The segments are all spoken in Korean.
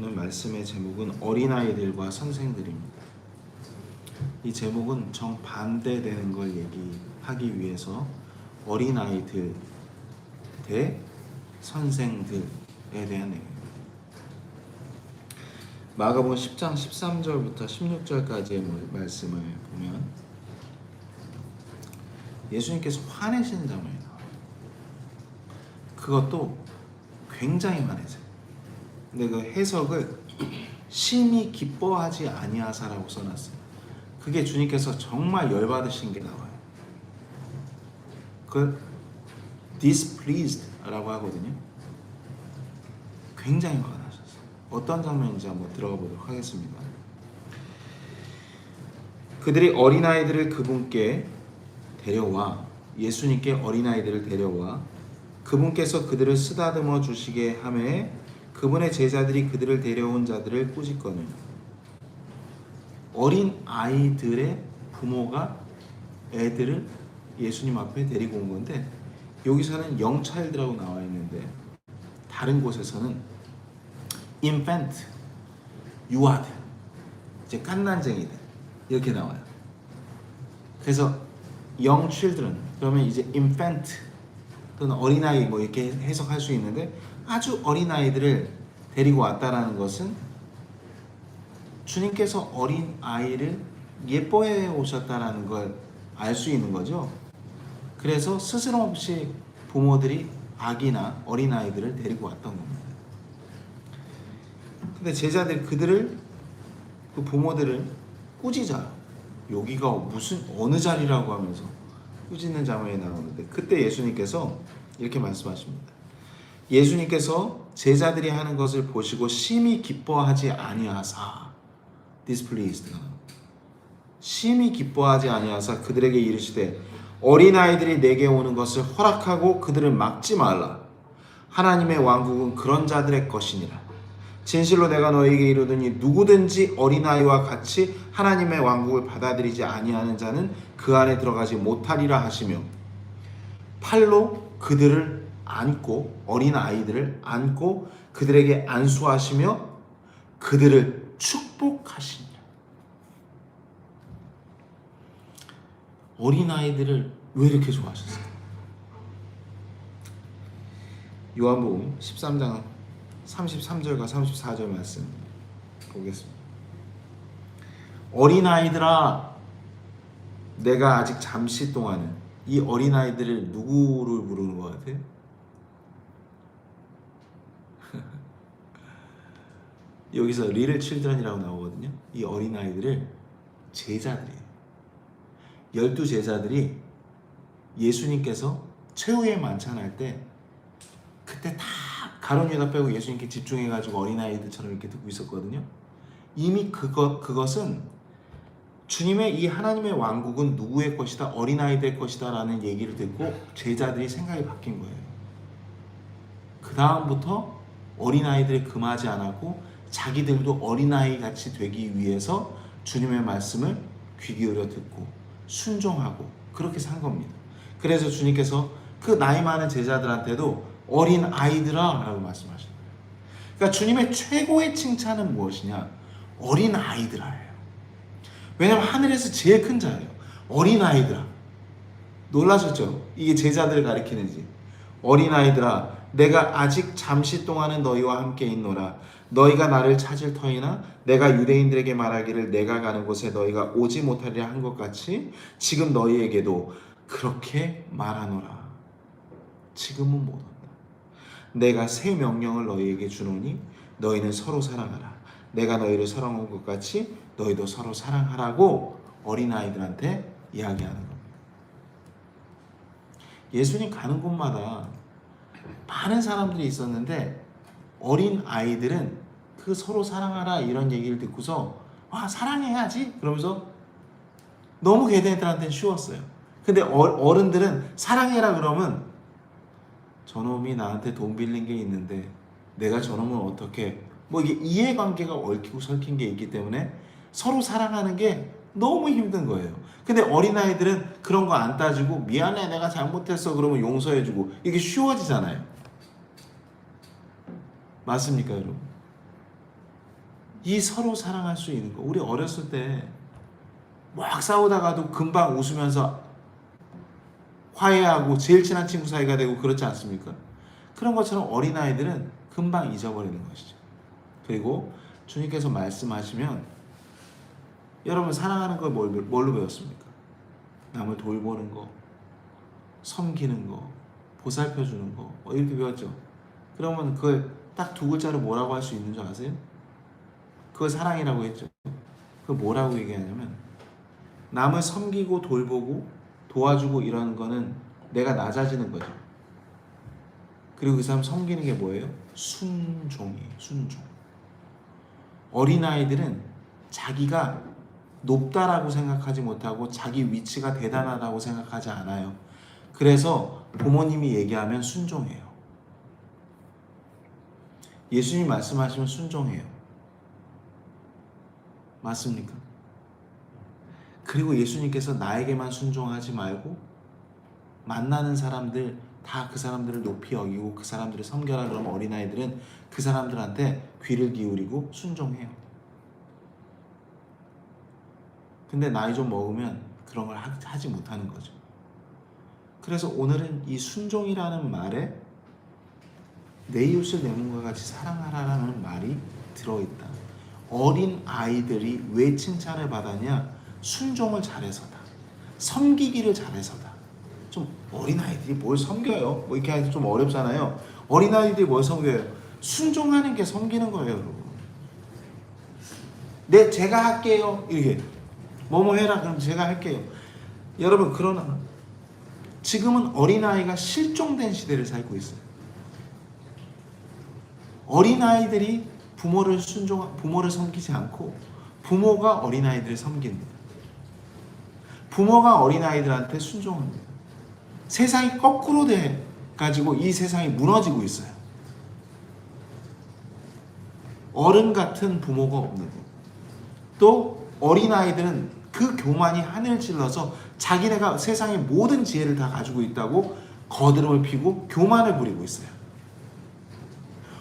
오늘 말씀의 제목은 어린아이들과 선생들입니다. 이 제목은 정반대되는 걸 얘기하기 위해서 어린아이들 대 선생들에 대한 내용입니다. 마가복음 10장 13절부터 16절까지의 말씀을 보면 예수님께서 화내시는 장면이 나와요. 그것도 굉장히 화내세요. 근데 그 해석을 심히 기뻐하지 아니하사라고 써놨어요. 그게 주님께서 정말 열받으신 게 나와요. 그 displeased라고 하거든요. 굉장히 나셨어요. 어떤 장면인지 한번 들어가 보도록 하겠습니다. 그들이 어린아이들을 그분께 데려와 예수님께 어린아이들을 데려와 그분께서 그들을 쓰다듬어 주시게 하매 그분의 제자들이 그들을 데려온 자들을 꾸짖거늘 어린 아이들의 부모가 애들을 예수님 앞에 데리고 온 건데 여기서는 영차일드라고 나와 있는데 다른 곳에서는 infant, 유아들, 이제 깐난쟁이들 이렇게 나와요. 그래서 children 그러면 이제 infant 또는 어린아이 뭐 이렇게 해석할 수 있는데 아주 어린 아이들을 데리고 왔다라는 것은 주님께서 어린 아이를 예뻐해 오셨다라는 걸 알 수 있는 거죠. 그래서 스스럼 없이 부모들이 아기나 어린 아이들을 데리고 왔던 겁니다. 근데 제자들 그들을 그 부모들을 꾸짖어요. 여기가 무슨 어느 자리라고 하면서 꾸짖는 장면이 나오는데 그때 예수님께서 이렇게 말씀하십니다. 예수님께서 제자들이 하는 것을 보시고 심히 기뻐하지 아니하사 displeased가 나옵니다. 심히 기뻐하지 아니하사 그들에게 이르시되 어린 아이들이 내게 오는 것을 허락하고 그들을 막지 말라. 하나님의 왕국은 그런 자들의 것이니라. 진실로 내가 너에게 이르더니 누구든지 어린아이와 같이 하나님의 왕국을 받아들이지 아니하는 자는 그 안에 들어가지 못하리라 하시며 팔로 그들을 안고 어린 아이들을 안고 그들에게 안수하시며 그들을 축복하시니라. 어린 아이들을 왜 이렇게 좋아하셨어요? 요한복음 13장 33절과 34절 말씀 보겠습니다. 어린 아이들아 내가 아직 잠시 동안은 이 어린 아이들을 누구를 부르는 것 같아요? 여기서 리를 칠드런이라고 나오거든요. 이 어린 아이들을 제자들이에요. 열두 제자들이 예수님께서 최후의 만찬할 때 그때 다 가론 유다 빼고 예수님께 집중해가지고 어린 아이들처럼 이렇게 듣고 있었거든요. 이미 그것 그것은 주님의 이 하나님의 왕국은 누구의 것이다 어린 아이들 것이다라는 얘기를 듣고 제자들이 생각이 바뀐 거예요. 그 다음부터 어린 아이들을 금하지 않았고 자기들도 어린 아이 같이 되기 위해서 주님의 말씀을 귀 기울여 듣고 순종하고 그렇게 산 겁니다. 그래서 주님께서 그 나이 많은 제자들한테도 어린 아이들아 라고 말씀하시는 거예요. 그러니까 주님의 최고의 칭찬은 무엇이냐? 어린 아이들아예요. 왜냐하면 하늘에서 제일 큰 자예요. 어린 아이들아. 놀라셨죠? 이게 제자들을 가리키는지. 어린 아이들아, 내가 아직 잠시 동안은 너희와 함께 있노라. 너희가 나를 찾을 터이나 내가 유대인들에게 말하기를 내가 가는 곳에 너희가 오지 못하리라 한 것 같이 지금 너희에게도 그렇게 말하노라. 지금은 못 온다. 내가 새 명령을 너희에게 주노니 너희는 서로 사랑하라. 내가 너희를 사랑한 것 같이 너희도 서로 사랑하라고 어린 아이들한테 이야기하는 겁니다. 예수님 가는 곳마다 많은 사람들이 있었는데 어린 아이들은 그 서로 사랑하라 이런 얘기를 듣고서 아 사랑해야지 그러면서 너무 걔네들한테는 쉬웠어요. 근데 어, 른들은 사랑해라 그러면 저놈이 나한테 돈 빌린 게 있는데 내가 저놈을 어떻게 뭐 이게 이해관계가 얽히고 설킨 게 있기 때문에 서로 사랑하는 게 너무 힘든 거예요. 근데 어린아이들은 그런 거 안 따지고 미안해 내가 잘못했어 그러면 용서해주고 이게 쉬워지잖아요. 맞습니까 여러분? 이 서로 사랑할 수 있는 거. 우리 어렸을 때 막 싸우다가도 금방 웃으면서 화해하고 제일 친한 친구 사이가 되고 그렇지 않습니까? 그런 것처럼 어린아이들은 금방 잊어버리는 것이죠. 그리고 주님께서 말씀하시면 여러분 사랑하는 걸 뭘- 뭘로 배웠습니까? 남을 돌보는 거, 섬기는 거, 보살펴 주는 거, 뭐 이렇게 배웠죠. 그러면 그걸 딱 두 글자로 뭐라고 할 수 있는 줄 아세요? 그걸 사랑이라고 했죠. 그 뭐라고 얘기하냐면 남을 섬기고 돌보고 도와주고 이러는 거는 내가 낮아지는 거죠. 그리고 그 사람 섬기는 게 뭐예요? 순종이에요. 순종. 어린아이들은 자기가 높다라고 생각하지 못하고 자기 위치가 대단하다고 생각하지 않아요. 그래서 부모님이 얘기하면 순종해요. 예수님 말씀하시면 순종해요. 맞습니까? 그리고 예수님께서 나에게만 순종하지 말고 만나는 사람들 다 그 사람들을 높이 여기고 그 사람들을 섬겨라 그러면 어린아이들은 그 사람들한테 귀를 기울이고 순종해요. 근데 나이 좀 먹으면 그런 걸 하- 하지 못하는 거죠. 그래서 오늘은 이 순종이라는 말에 내 이웃을 내 몸과 같이 사랑하라라는 말이 들어있다. 어린 아이들이 왜 칭찬을 받았냐? 순종을 잘해서다. 섬기기를 잘해서다. 좀 어린 아이들이 뭘 섬겨요? 뭐 이렇게 하기 좀 어렵잖아요. 어린 아이들이 뭘 섬겨요? 순종하는 게 섬기는 거예요, 여러분. 네, 제가 할게요. 이렇게 뭐뭐 해라 그럼 제가 할게요. 여러분 그러나 지금은 어린 아이가 실종된 시대를 살고 있어요. 어린 아이들이 부모를 순종 부모를 섬기지 않고 부모가 어린 아이들을 섬깁니다. 부모가 어린 아이들한테 순종합니다. 세상이 거꾸로 돼 가지고 이 세상이 무너지고 있어요. 어른 같은 부모가 없는 거. 또 어린 아이들은 그 교만이 하늘 찔러서 자기네가 세상의 모든 지혜를 다 가지고 있다고 거드름을 피고 교만을 부리고 있어요.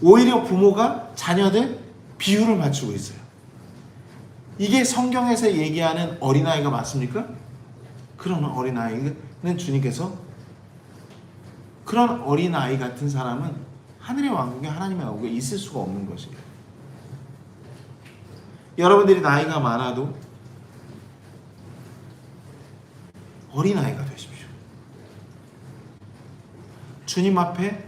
오히려 부모가 자녀들 비유를 맞추고 있어요. 이게 성경에서 얘기하는 어린아이가 맞습니까? 그런 어린아이는 주님께서 그런 어린아이 같은 사람은 하늘의 왕국에 하나님의 왕국에 있을 수가 없는 것이에요. 여러분들이 나이가 많아도 어린아이가 되십시오. 주님 앞에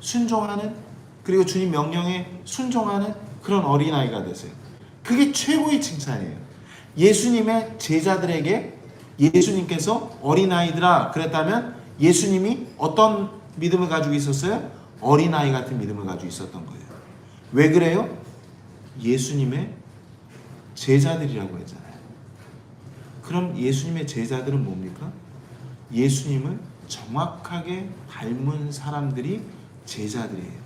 순종하는 그리고 주님 명령에 순종하는 그런 어린아이가 되세요. 그게 최고의 칭찬이에요. 예수님의 제자들에게 예수님께서 어린아이들아 그랬다면 예수님이 어떤 믿음을 가지고 있었어요? 어린아이 같은 믿음을 가지고 있었던 거예요. 왜 그래요? 예수님의 제자들이라고 했잖아요. 그럼 예수님의 제자들은 뭡니까? 예수님을 정확하게 닮은 사람들이 제자들이에요.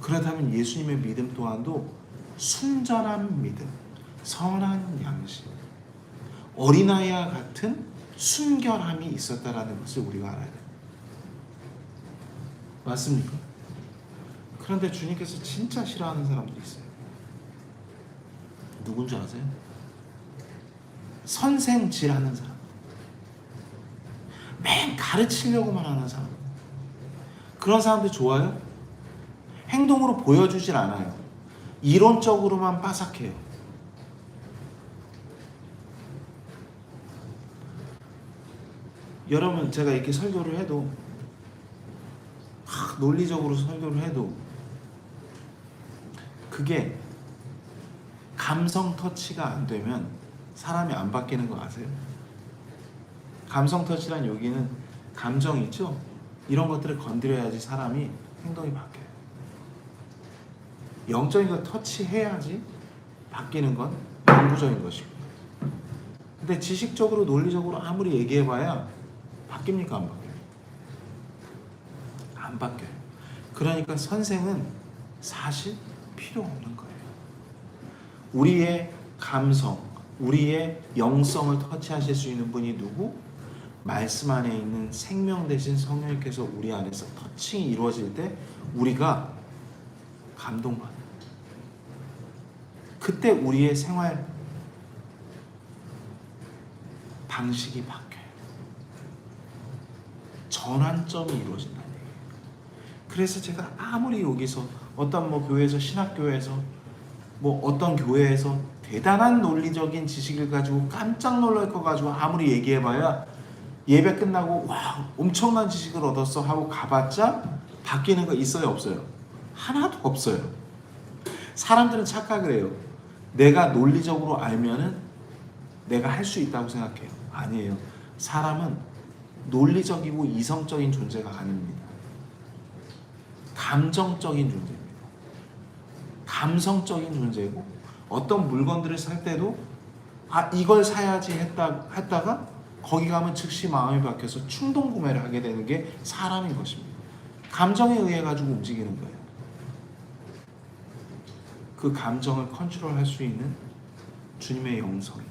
그렇다면 예수님의 믿음 또한도 순전한 믿음, 선한 양심, 어린아이와 같은 순결함이 있었다라는 것을 우리가 알아야 돼요. 맞습니까? 그런데 주님께서 진짜 싫어하는 사람들이 있어요. 누군지 아세요? 선생질 하는 사람. 맨 가르치려고만 하는 사람. 그런 사람들 좋아요? 행동으로 보여주질 않아요. 이론적으로만 빠삭해요. 여러분 제가 이렇게 설교를 해도 막 논리적으로 설교를 해도 그게 감성 터치가 안 되면 사람이 안 바뀌는 거 아세요? 감성 터치란 여기는 감정 있죠? 이런 것들을 건드려야지 사람이 행동이 바뀌어요. 영적인 거 터치해야지 바뀌는 건 영구적인 것이고. 근데 지식적으로 논리적으로 아무리 얘기해봐야 바뀝니까 안 바뀌어요? 안 바뀌어요. 그러니까 선생은 사실 필요 없는 거예요. 우리의 감성, 우리의 영성을 터치하실 수 있는 분이 누구? 말씀 안에 있는 생명 대신 성령님께서 우리 안에서 터칭이 이루어질 때 우리가 감동받아요. 그때 우리의 생활 방식이 바뀌어요. 전환점이 이루어진다는 얘기예요. 그래서 제가 아무리 여기서 어떤 뭐 교회에서 신학교에서 뭐 어떤 교회에서 대단한 논리적인 지식을 가지고 깜짝 놀랄 거 가지고 아무리 얘기해봐야 예배 끝나고 와 엄청난 지식을 얻었어 하고 가봤자 바뀌는 거 있어요 없어요? 하나도 없어요. 사람들은 착각을 해요. 내가 논리적으로 알면은 내가 할 수 있다고 생각해요. 아니에요. 사람은 논리적이고 이성적인 존재가 아닙니다. 감정적인 존재입니다. 감성적인 존재고 어떤 물건들을 살 때도 아 이걸 사야지 했다 했다가 거기 가면 즉시 마음이 바뀌어서 충동 구매를 하게 되는 게 사람인 것입니다. 감정에 의해 가지고 움직이는 거예요. 그 감정을 컨트롤할 수 있는 주님의 영성이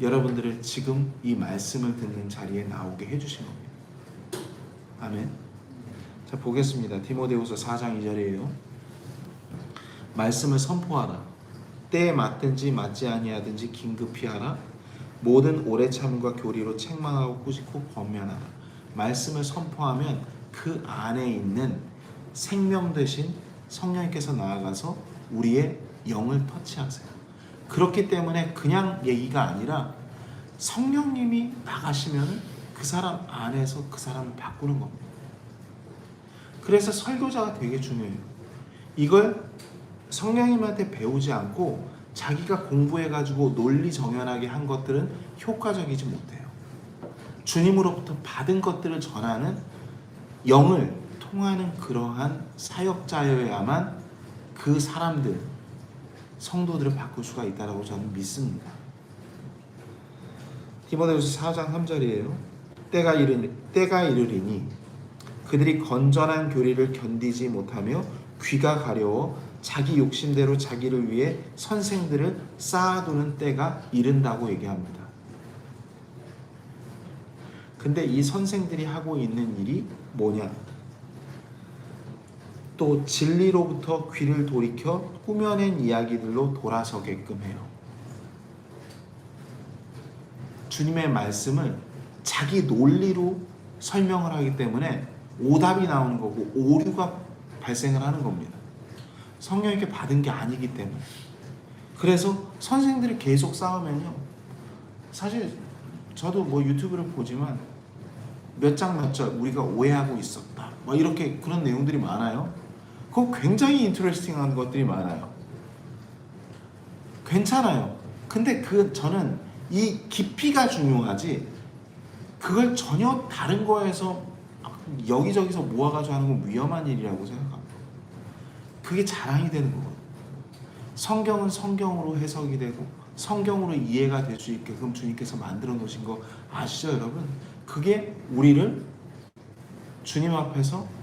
여러분들을 지금 이 말씀을 듣는 자리에 나오게 해주신 겁니다. 아멘. 자 보겠습니다. 디모데후서 4장 2절이에요. 말씀을 선포하라. 때에 맞든지 맞지 아니하든지 긴급히 하라. 모든 오래 참과 교리로 책망하고 꾸짖고 권면하라. 말씀을 선포하면 그 안에 있는 생명 되신 성령님께서 나아가서 우리의 영을 터치하세요. 그렇기 때문에 그냥 얘기가 아니라 성령님이 나가시면 그 사람 안에서 그 사람을 바꾸는 겁니다. 그래서 설교자가 되게 중요해요. 이걸 성령님한테 배우지 않고 자기가 공부해가지고 논리 정연하게 한 것들은 효과적이지 못해요. 주님으로부터 받은 것들을 전하는 영을 통하는 그러한 사역자여야만 그 사람들, 성도들을 바꿀 수가 있다라고 저는 믿습니다. 디모데후서 4장 3절이에요. 때가 이르 때가 이르리니 그들이 건전한 교리를 견디지 못하며 귀가 가려워 자기 욕심대로 자기를 위해 선생들을 쌓아두는 때가 이른다고 얘기합니다. 근데 이 선생들이 하고 있는 일이 뭐냐? 또 진리로부터 귀를 돌이켜 꾸며낸 이야기들로 돌아서게끔 해요. 주님의 말씀을 자기 논리로 설명을 하기 때문에 오답이 나오는 거고 오류가 발생을 하는 겁니다. 성령에게 받은 게 아니기 때문에. 그래서 선생들이 계속 싸우면요. 사실 저도 뭐 유튜브를 보지만 몇 장 몇 절 우리가 오해하고 있었다. 뭐 이렇게 그런 내용들이 많아요. 그거 굉장히 인터레스팅한 것들이 많아요. 괜찮아요. 근데 그 저는 이 깊이가 중요하지 그걸 전혀 다른 거에서 여기저기서 모아가지고 하는 건 위험한 일이라고 생각합니다. 그게 자랑이 되는 거거든요. 성경은 성경으로 해석이 되고 성경으로 이해가 될 수 있게끔 주님께서 만들어 놓으신 거 아시죠, 여러분? 그게 우리를 주님 앞에서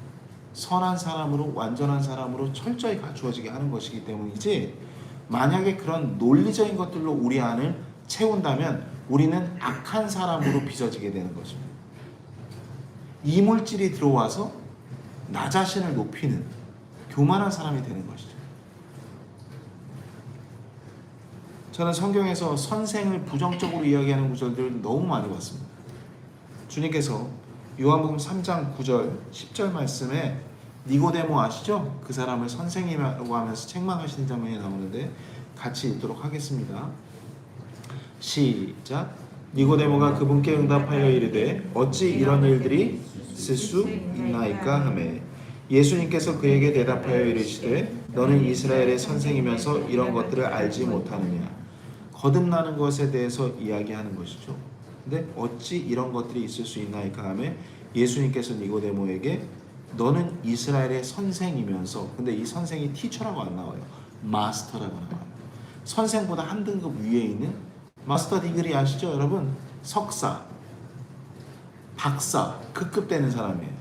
선한 사람으로 완전한 사람으로 철저히 갖추어지게 하는 것이기 때문이지 만약에 그런 논리적인 것들로 우리 안을 채운다면 우리는 악한 사람으로 빚어지게 되는 것입니다. 이물질이 들어와서 나 자신을 높이는 교만한 사람이 되는 것이죠. 저는 성경에서 선생을 부정적으로 이야기하는 구절들을 너무 많이 봤습니다. 주님께서 요한복음 3장 9절, 10절 말씀에 니고데모 아시죠? 그 사람을 선생이라고 하면서 책망하시는 장면이 나오는데 같이 읽도록 하겠습니다. 시작. 니고데모가 그분께 응답하여 이르되 어찌 이런 일들이 있을 수 있나이까 하매 예수님께서 그에게 대답하여 이르시되 너는 이스라엘의 선생이면서 이런 것들을 알지 못하느냐 거듭나는 것에 대해서 이야기하는 것이죠. 근데 어찌 이런 것들이 있을 수 있나이까 하매 예수님께서 니고데모에게 너는 이스라엘의 선생이면서 근데 이 선생이 티처라고 안 나와요. 마스터라고 나와요. 선생보다 한 등급 위에 있는 마스터 디그리 아시죠, 여러분? 석사, 박사, 급급 되는 사람이에요.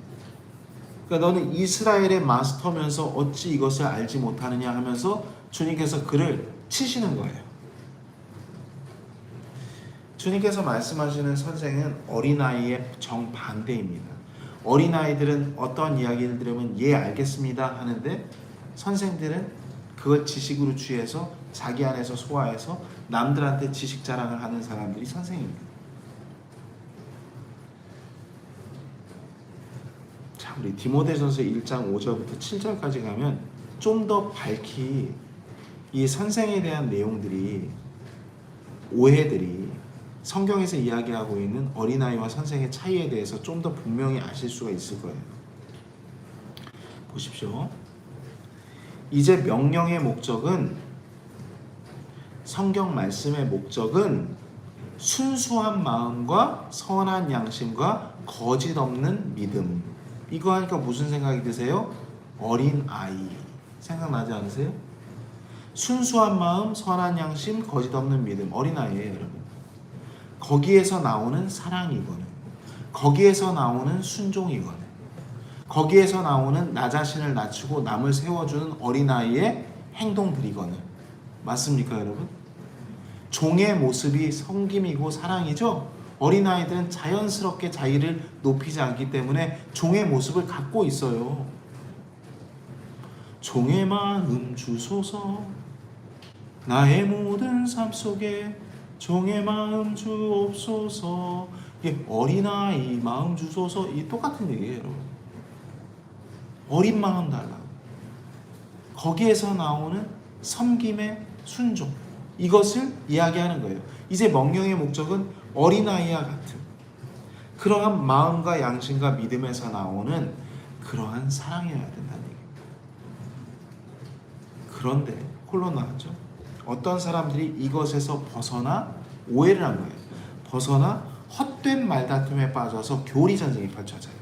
그러니까 너는 이스라엘의 마스터면서 어찌 이것을 알지 못하느냐 하면서 주님께서 그를 치시는 거예요. 주님께서 말씀하시는 선생은 어린아이의 정반대입니다. 어린아이들은 어떤 이야기를 들으면 예 알겠습니다 하는데 선생들은 그걸 지식으로 취해서 자기 안에서 소화해서 남들한테 지식 자랑을 하는 사람들이 선생입니다. 자, 우리 디모데전서 1장 5절부터 7절까지 가면 좀 더 밝히 이 선생에 대한 내용들이 오해들이 성경에서 이야기하고 있는 어린아이와 선생의 차이에 대해서 좀 더 분명히 아실 수가 있을 거예요. 보십시오. 이제 명령의 목적은 성경 말씀의 목적은 순수한 마음과 선한 양심과 거짓 없는 믿음. 이거 하니까 무슨 생각이 드세요? 어린 아이. 생각나지 않으세요? 순수한 마음, 선한 양심, 거짓 없는 믿음. 어린 아이예요, 여러분. 거기에서 나오는 사랑이거든. 거기에서 나오는 순종이거든. 거기에서 나오는 나 자신을 낮추고 남을 세워주는 어린아이의 행동들이거든. 맞습니까, 여러분? 종의 모습이 성김이고 사랑이죠? 어린아이들은 자연스럽게 자기를 높이지 않기 때문에 종의 모습을 갖고 있어요. 종의 마음 주소서 나의 모든 삶 속에 종의 마음 주옵소서. 이게 어린아이 마음 주소서. 이 똑같은 얘기예요 여러분. 어린 마음 달라. 거기에서 나오는 섬김의 순종. 이것을 이야기하는 거예요. 이제 명령의 목적은 어린아이와 같은 그러한 마음과 양심과 믿음에서 나오는 그러한 사랑이어야 된다는 얘기예요. 그런데 홀로 나왔죠 어떤 사람들이 이것에서 벗어나 오해를 한 거예요. 벗어나 헛된 말다툼에 빠져서 교리 전쟁이 펼쳐져요.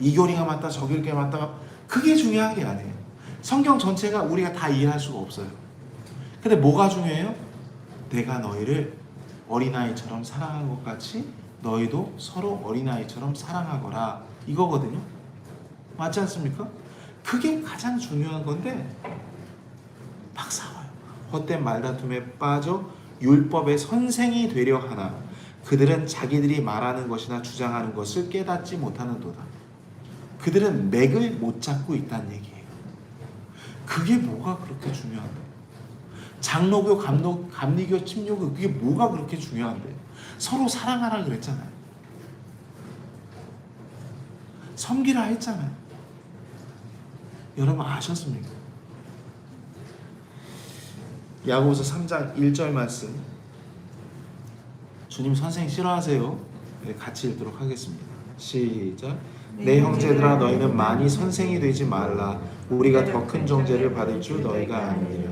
이 교리가 맞다, 저 교리가 맞다. 그게 중요한 게 아니에요. 성경 전체가 우리가 다 이해할 수가 없어요. 근데 뭐가 중요해요? 내가 너희를 어린아이처럼 사랑한 것 같이 너희도 서로 어린아이처럼 사랑하거라. 이거거든요. 맞지 않습니까? 그게 가장 중요한 건데. 헛된 말다툼에 빠져 율법의 선생이 되려 하나 그들은 자기들이 말하는 것이나 주장하는 것을 깨닫지 못하는도다. 그들은 맥을 못 잡고 있다는 얘기예요. 그게 뭐가 그렇게 중요한데? 장로교, 감로, 감리교, 침료교 그게 뭐가 그렇게 중요한데? 서로 사랑하라 그랬잖아요. 섬기라 했잖아요. 여러분 아셨습니까? 야고보서 3장 1절 말씀 주님 선생 싫어하세요? 네, 같이 읽도록 하겠습니다. 시작. 내 형제들아 너희는 많이 선생이 되지 말라. 우리가 더 큰 정죄를 받을 줄 너희가 아니라.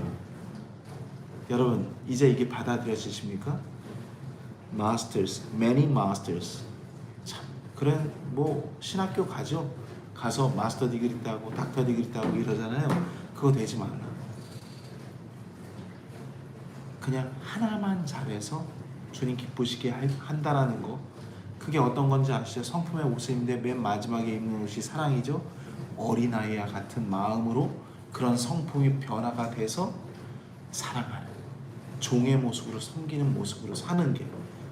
여러분 이제 이게 받아들여지십니까? Masters, many masters. 참 그런 뭐 신학교 가죠. 가서 마스터 디그리 따고 닥터 디그리 따고 이러잖아요. 그거 되지 말라. 그냥 하나만 잘해서 주님 기쁘시게 할- 한다라는 거 그게 어떤 건지 아시죠? 성품의 옷인데 맨 마지막에 입는 옷이 사랑이죠. 어린아이와 같은 마음으로 그런 성품이 변화가 돼서 사랑하는 종의 모습으로 섬기는 모습으로 사는 게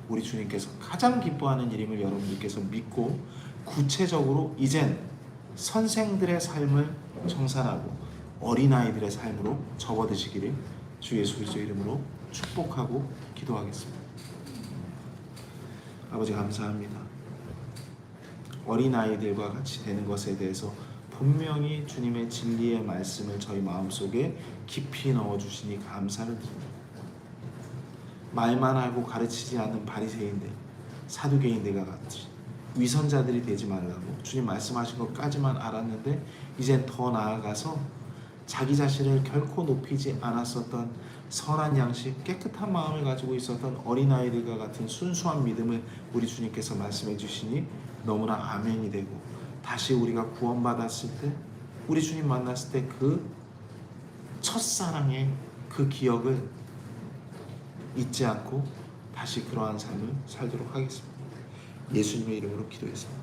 우리 주님께서 가장 기뻐하는 일임을 여러분들께서 믿고 구체적으로 이젠 선생들의 삶을 정산하고 어린아이들의 삶으로 접어드시기를 주 예수 그리스도 이름으로 축복하고 기도하겠습니다. 아버지 감사합니다. 어린 아이들과 같이 되는 것에 대해서 분명히 주님의 진리의 말씀을 저희 마음속에 깊이 넣어 주시니 감사를 드립니다. 말만 하고 가르치지 않는 바리새인들, 사두개인들과 같이 위선자들이 되지 말라고 주님 말씀하신 것까지만 알았는데 이젠 더 나아가서 자기 자신을 결코 높이지 않았었던 선한 양심, 깨끗한 마음을 가지고 있었던 어린아이들과 같은 순수한 믿음을 우리 주님께서 말씀해 주시니 너무나 아멘이 되고 다시 우리가 구원받았을 때 우리 주님 만났을 때 그 첫사랑의 그 기억을 잊지 않고 다시 그러한 삶을 살도록 하겠습니다. 예수님의 이름으로 기도했습니다.